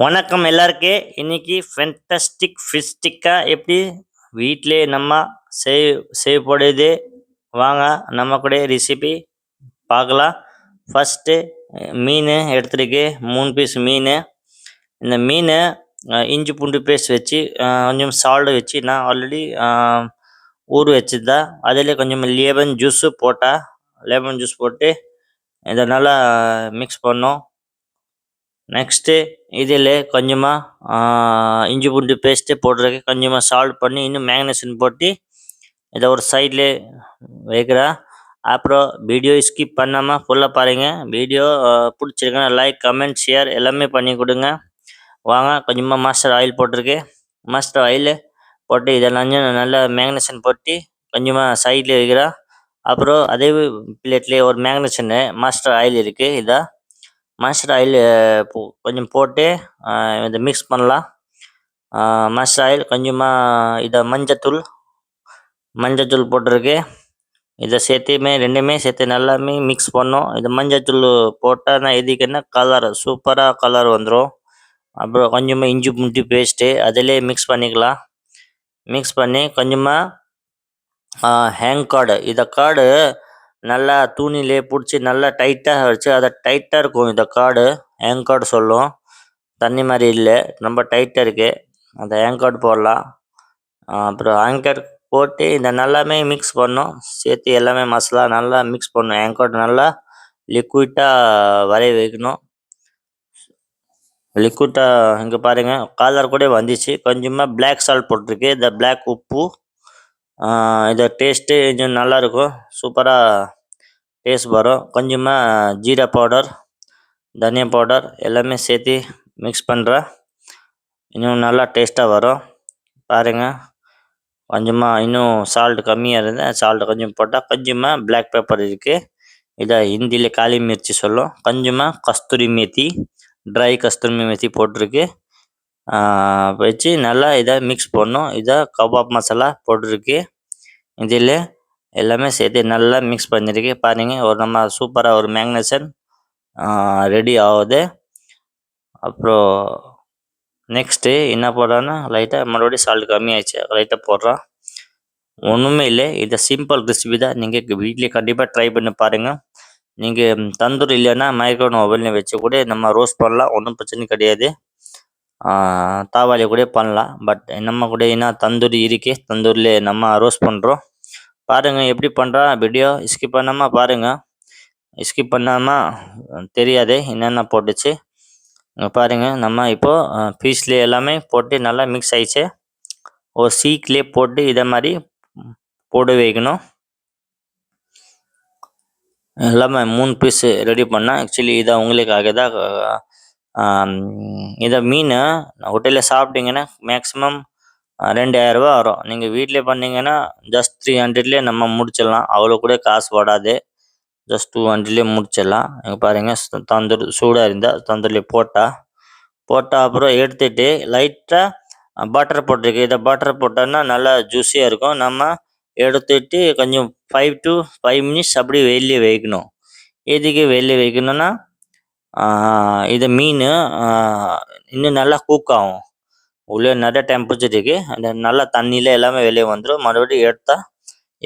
வணக்கம் எல்லாருக்கே. இன்னைக்கு ஃபென்டஸ்டிக் ஃபிஸ்டிக்கா எப்படி வீட்டிலே நம்ம செய் செய்யப்படுது? வாங்க நம்ம கூட ரெசிபி பார்க்கலாம். ஃபஸ்ட்டு மீன் எடுத்துருக்கு. மூணு பீஸ் மீன். இந்த மீன் இஞ்சி பூண்டு பேஸ்ட் வச்சு கொஞ்சம் சால்ட் வச்சு நான் ஆல்ரெடி ஊற வச்சுருந்தேன் அதில் கொஞ்சம் லெமன் ஜூஸு போட்டால் லெமன் ஜூஸ் போட்டு இதை நல்லா மிக்ஸ் பண்ணோம் நெக்ஸ்ட்டு இதில் கொஞ்சமாக இஞ்சி பூண்டு பேஸ்ட்டு போடுறதுக்கு கொஞ்சமாக சால்ட் பண்ணி இன்னும் மேக்னேஷன் போட்டு இதை ஒரு சைடில் வைக்கிறேன் அப்புறம் வீடியோ ஸ்கிப் பண்ணாமல் ஃபுல்லாக பாருங்க. வீடியோ பிடிச்சிருக்கேன் லைக் கமெண்ட் ஷேர் எல்லாமே பண்ணி கொடுங்க. வாங்க கொஞ்சமாக மாஸ்டர் ஆயில் போட்டிருக்கு. மாஸ்டர் ஆயில் போட்டு இதெல்லாம் நல்லா மேக்னேஷன் போட்டு கொஞ்சமாக சைடில் வைக்கிறேன் அப்புறம் அதே பிளேட்லேயே ஒரு மேக்னேஷன் மாஸ்டர் ஆயில் இருக்குது இதை மாஸ்டர் ஆயில் கொஞ்சம் போட்டு இதை மிக்ஸ் பண்ணலாம். மாஸ்டர் ஆயில் கொஞ்சமாக இதை மஞ்சத்தூள் மஞ்சத்தூள் போட்டிருக்கு. இதை சேர்த்துமே ரெண்டுமே சேர்த்து நல்லாமே மிக்ஸ் பண்ணோம். இது மஞ்சத்தூள் போட்டால் நான் எதுக்குன்னா கலர் சூப்பராக கலர் வந்துடும் அப்புறம் கொஞ்சமாக இஞ்சி முட்டி பேஸ்ட்டு அதிலே மிக்ஸ் பண்ணிக்கலாம். மிக்ஸ் பண்ணி கொஞ்சமாக ஹேங் கார்டு இதை கார்டு நல்லா தூணிலே பிடிச்சி நல்லா டைட்டாக வச்சு அதை டைட்டாக இருக்கும் இந்த கார்டு ஏங்கார்டு சொல்லும்? தண்ணி மாதிரி இல்லை. ரொம்ப டைட்டாக இருக்குது அந்த ஏங்கார்டு போடலாம்? அப்புறம் ஆங்கர் போட்டு இந்த நல்லாமே மிக்ஸ் பண்ணும். சேர்த்து எல்லாமே மசாலா நல்லா மிக்ஸ் பண்ணும். ஏங்கார்டு நல்லா லிக்விட்டாக வரைய வைக்கணும். லிக்விட்டாக இங்கே பாருங்கள் காலர் கூட வந்துச்சு. கொஞ்சமாக பிளாக் சால்ட் போட்டிருக்கு. இந்த பிளாக் உப்பு இது டேஸ்ட்டு கொஞ்சம் நல்லா இருக்கும் சூப்பராக டேஸ்ட் வரும் கொஞ்சமாக ஜீரா பவுடர் தனியா பவுடர் எல்லாமே சேர்த்து மிக்ஸ் பண்ணுறேன் இன்னும் நல்லா டேஸ்ட்டாக வரும். பாருங்கள் கொஞ்சமாக இன்னும் சால்ட் கம்மியாக இருந்தால் சால்ட் கொஞ்சம் போட்டால் கொஞ்சமாக பிளாக் பேப்பர் இருக்குது இதை ஹிந்தியில் காளி மிர்ச்சி சொல்லும். கொஞ்சமாக கஸ்தூரி மேத்தி ட்ரை கஸ்தூரி மேத்தி போட்டிருக்கு. வச்சு நல்லா இதை மிக்ஸ் பண்ணும் இதை கபாப் மசாலா போட்டிருக்கு. இதில் எல்லாமே சேர்த்து நல்லா மிக்ஸ் பண்ணிருக்கு. பாருங்க ஒரு நம்ம சூப்பராக ஒரு மேக்னேஷன் ரெடி ஆகுது. அப்புறம் நெக்ஸ்ட்டு என்ன போடுறான்னா லைட்டாக மறுபடியும் சால்ட் கம்மியாகிடுச்சு லைட்டாக போடுறான் ஒன்றுமே இல்லை. இதை சிம்பிள் ரெசிபி தான். நீங்கள் வீட்லேயே கண்டிப்பாக ட்ரை பண்ணி பாருங்கள் நீங்கள் தந்தூர் இல்லைன்னா மைக்ரோன் ஓவனில் வச்சு கூட நம்ம ரோஸ்ட் பண்ணலாம். ஒன்றும் பிரச்சனை கிடையாது. தாவாலி கூட பண்ணலாம். பட் நம்ம கூட என்ன தந்தூரி இருக்கு தந்தூரில் நம்ம ரோஸ்ட் பண்ணுறோம் பாருங்கள் எப்படி பண்ணுறா வீடியோ ஸ்கிப் பண்ணாமல் பாருங்கள் ஸ்கிப் பண்ணாமல் தெரியாது என்னென்ன போட்டுச்சு. பாருங்கள் நம்ம இப்போது பீஸ்ல எல்லாமே போட்டு நல்லா மிக்ஸ் ஆயிடுச்சு. ஒரு சீக்லேயே போட்டு இதை மாதிரி போட்டு வைக்கணும். எல்லாமே மூணு பீஸ் ரெடி பண்ணால் ஆக்சுவலி இதை உங்களுக்காக தான் இதை மீன் ஹோட்டலில் சாப்பிட்டீங்கன்னா மேக்ஸிமம் ரெண்டாயிரம் வரும். நீங்கள் வீட்டிலே பண்ணீங்கன்னா ஜஸ்ட் த்ரீ ஹண்ட்ரட்லேயே நம்ம முடிச்சிடலாம். அவ்வளோ கூட காசு வராது. ஜஸ்ட் டூ ஹண்ட்ரட்லேயே முடிச்சிடலாம். இங்கே பாருங்கள் தந்தூர் சூடாக இருந்தால் தந்தூரில் போட்டால் போட்டால் அப்புறம் எடுத்துட்டு லைட்டாக பட்டர் போட்டிருக்கு. இதை பட்டர் போட்டோன்னா நல்லா ஜூஸியாக இருக்கும். நம்ம எடுத்துட்டு கொஞ்சம் ஃபைவ் டு ஃபைவ் மினிட்ஸ் அப்படியே வெளியே வைக்கணும். எதுக்கு வெளியே வைக்கணும்னா இது மீன் இன்னும் நல்லா குக் ஆகும். உள்ளே நிறைய டெம்பரேச்சர் இருக்கு அந்த நல்லா தண்ணியில எல்லாமே வெளியே வந்துடும் மறுபடியும் எடுத்தா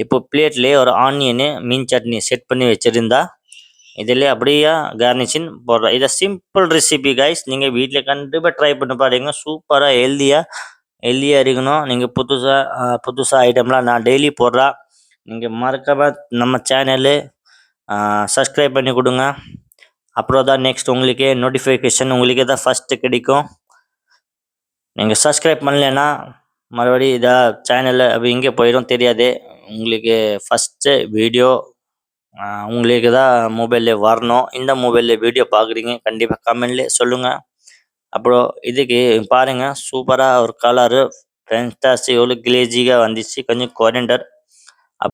இப்போ பிளேட்லேயே ஒரு ஆனியனு மீன் சட்னி செட் பண்ணி வச்சிருந்தா இதில் அப்படியே கார்னிஷின் போடுறோம் இதை சிம்பிள் ரெசிபி கைஸ் நீங்கள் வீட்டில் கண்டிப்பாக ட்ரை பண்ணி பாருங்க. சூப்பராக ஹெல்த்தியாக ஹெல்த்தியாக இருக்கணும். நீங்கள் புதுசாக புதுசாக ஐட்டம்லாம் நான் டெய்லி போடுறா. நீங்கள் மறக்காம நம்ம சேனலு சப்ஸ்கிரைப் பண்ணி கொடுங்க. அப்புறம் தான் நெக்ஸ்ட் உங்களுக்கு நோட்டிஃபிகேஷன் உங்களுக்கு தான் ஃபஸ்ட்டு கிடைக்கும். நீங்கள் சப்ஸ்கிரைப் பண்ணலைன்னா மறுபடியும் இதாக சேனலில் அப்படி இங்கே போயிடும் தெரியாது. உங்களுக்கு ஃபஸ்ட்டு வீடியோ உங்களுக்கு தான் மொபைலில் வரணும். இந்த மொபைலில் வீடியோ பார்க்குறீங்க கண்டிப்பாக கமெண்ட்லேயே சொல்லுங்கள் அப்புறம் இதுக்கு பாருங்கள் சூப்பராக ஒரு கலரு ஃபேன்டாஸ்டிக் எவ்வளோ கிளேஜிக்காக வந்துச்சு. கொஞ்சம் கொரியண்டர்